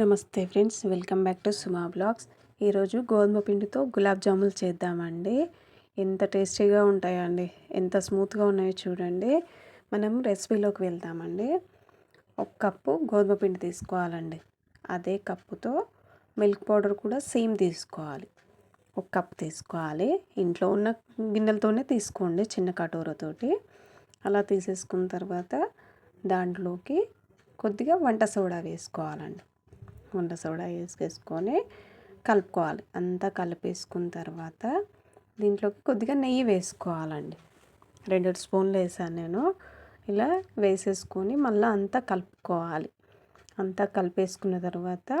నమస్తే friends welcome back to Suma blogs. ఈరోజు గోధుమ పిండితో గులాబ్ జాములు చేద్దామండి. ఎంత టేస్టీగా ఉంటాయండి ఎంత స్మూత్గా ఉన్నాయో చూడండి. మనం రెసిపీలోకి వెళ్తామండి ఒక కప్పు గోధుమ పిండి తీసుకోవాలండి. అదే కప్పుతో మిల్క్ పౌడర్ కూడా సేమ్ తీసుకోవాలి. ఒక కప్ తీసుకోవాలి. ఇంట్లో ఉన్న గిన్నెలతోనే తీసుకోండి చిన్న కటోరతోటి అలా తీసేసుకున్న తర్వాత దాంట్లోకి కొద్దిగా వంట సోడా వేసుకోవాలండి. వంట సోడా వేసుకొని కలుపుకోవాలి. అంతా కలిపేసుకున్న తర్వాత దీంట్లోకి కొద్దిగా నెయ్యి వేసుకోవాలండి. రెండు స్పూన్లు వేసాను నేను. ఇలా వేసేసుకొని మళ్ళీ అంతా కలుపుకోవాలి. అంతా కలిపేసుకున్న తర్వాత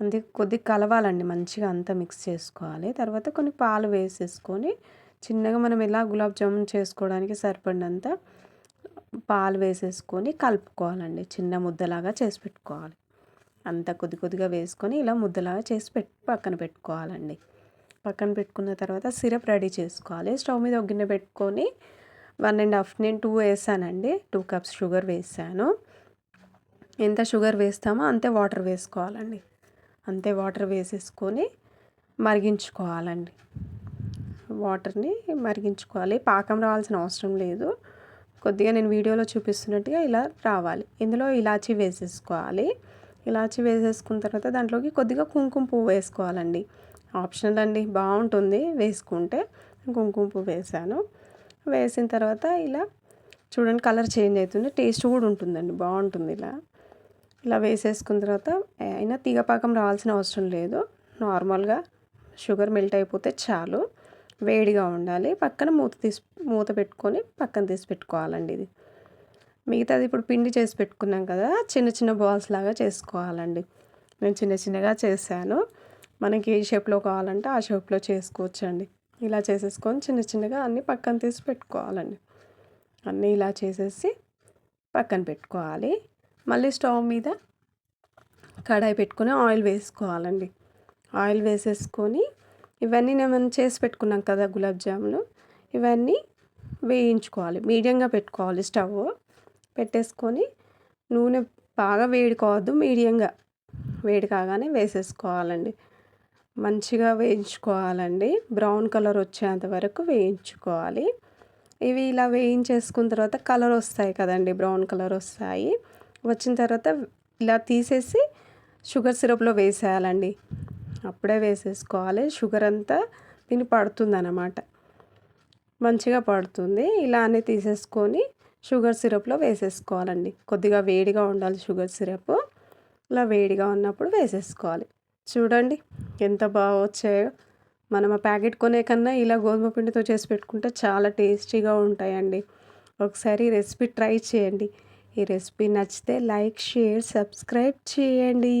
అంతే కొద్దిగా కలవాలండి. మంచిగా అంతా మిక్స్ చేసుకోవాలి. తర్వాత కొన్ని పాలు వేసేసుకొని చిన్నగా మనం ఎలా గులాబ్ జామున్ చేసుకోవడానికి సరిపడినంత పాలు వేసేసుకొని కలుపుకోవాలండి. చిన్న ముద్దలాగా చేసి పెట్టుకోవాలి. అంతా కొద్ది కొద్దిగా వేసుకొని ఇలా ముద్దలాగా చేసి పెట్టి పక్కన పెట్టుకోవాలండి. పక్కన పెట్టుకున్న తర్వాత సిరప్ రెడీ చేసుకోవాలి. స్టవ్ మీద ఒక గిన్నె పెట్టుకొని వన్ అండ్ హాఫ్ నేను టూ వేసానండి. టూ కప్స్ షుగర్ వేసాను. ఎంత షుగర్ వేస్తామో అంతే వాటర్ వేసుకోవాలండి. అంతే వాటర్ వేసేసుకొని మరిగించుకోవాలండి. వాటర్ని మరిగించుకోవాలి. పాకం రావాల్సిన అవసరం లేదు. కొద్దిగా నేను వీడియోలో చూపిస్తున్నట్టుగా ఇలా రావాలి. ఇందులో ఇలాచీ వేసేసుకోవాలి. ఇలాచి వేసేసుకున్న తర్వాత దాంట్లోకి కొద్దిగా కుంకుమ పువ్వు వేసుకోవాలండి. ఆప్షనల్ అండి బాగుంటుంది వేసుకుంటే. కుంకుమ పువ్వు వేసాను వేసిన తర్వాత ఇలా చూడండి కలర్ చేంజ్ అవుతుంది టేస్ట్ కూడా ఉంటుందండి బాగుంటుంది ఇలా. ఇలా వేసేసుకున్న తర్వాత అయినా తీగపాకం రావాల్సిన అవసరం లేదు. నార్మల్గా షుగర్ మెల్ట్ అయిపోతే చాలు. వేడిగా ఉండాలి. పక్కన మూత తీసి మూత పెట్టుకొని పక్కన తీసి పెట్టుకోవాలండి ఇది. మిగతాది ఇప్పుడు పిండి చేసి పెట్టుకున్నాం కదా చిన్న చిన్న బాల్స్ లాగా చేసుకోవాలండి. నేను చిన్న చిన్నగా చేశాను. మనకి ఏ షేప్లో కావాలంటే ఆ షేప్లో చేసుకోవచ్చండి. ఇలా చేసేసుకొని చిన్న చిన్నగా అన్నీ పక్కన తీసి పెట్టుకోవాలండి. అన్నీ ఇలా చేసేసి పక్కన పెట్టుకోవాలి. మళ్ళీ స్టవ్ మీద కడాయి పెట్టుకొని ఆయిల్ వేసుకోవాలండి. ఆయిల్ వేసేసుకొని ఇవన్నీ నేను చేసి పెట్టుకున్నాం కదా గులాబ్ జాములు ఇవన్నీ వేయించుకోవాలి. మీడియంగా పెట్టుకోవాలి స్టవ్. పెట్టేసుకొని నూనె బాగా వేడి కావద్దు మీడియంగా. వేడి కాగానే వేసేసుకోవాలండి. మంచిగా వేయించుకోవాలండి. బ్రౌన్ కలర్ వచ్చేంత వరకు వేయించుకోవాలి. ఇవి ఇలా వేయించేసుకున్న తర్వాత కలర్ వస్తాయి కదండి బ్రౌన్ కలర్ వస్తాయి. వచ్చిన తర్వాత ఇలా తీసేసి షుగర్ సిరప్లో వేసేయాలండి. అప్పుడే వేసేసుకోవాలి. షుగర్ అంతా దీన్ని పడుతుంది అన్నమాట మంచిగా పడుతుంది. ఇలానే తీసేసుకొని షుగర్ సిరప్లో వేసేసుకోవాలండి. కొద్దిగా వేడిగా ఉండాలి షుగర్ సిరప్. ఇలా వేడిగా ఉన్నప్పుడు వేసేసుకోవాలి. చూడండి ఎంత బాగా వచ్చాయో. మనం ఆ ప్యాకెట్ కొనే కన్నా ఇలా గోధుమ పిండితో చేసి పెట్టుకుంటే చాలా టేస్టీగా ఉంటాయండి. ఒకసారి ఈ రెసిపీ ట్రై చేయండి. ఈ రెసిపీ నచ్చితే లైక్ షేర్ సబ్స్క్రైబ్ చేయండి.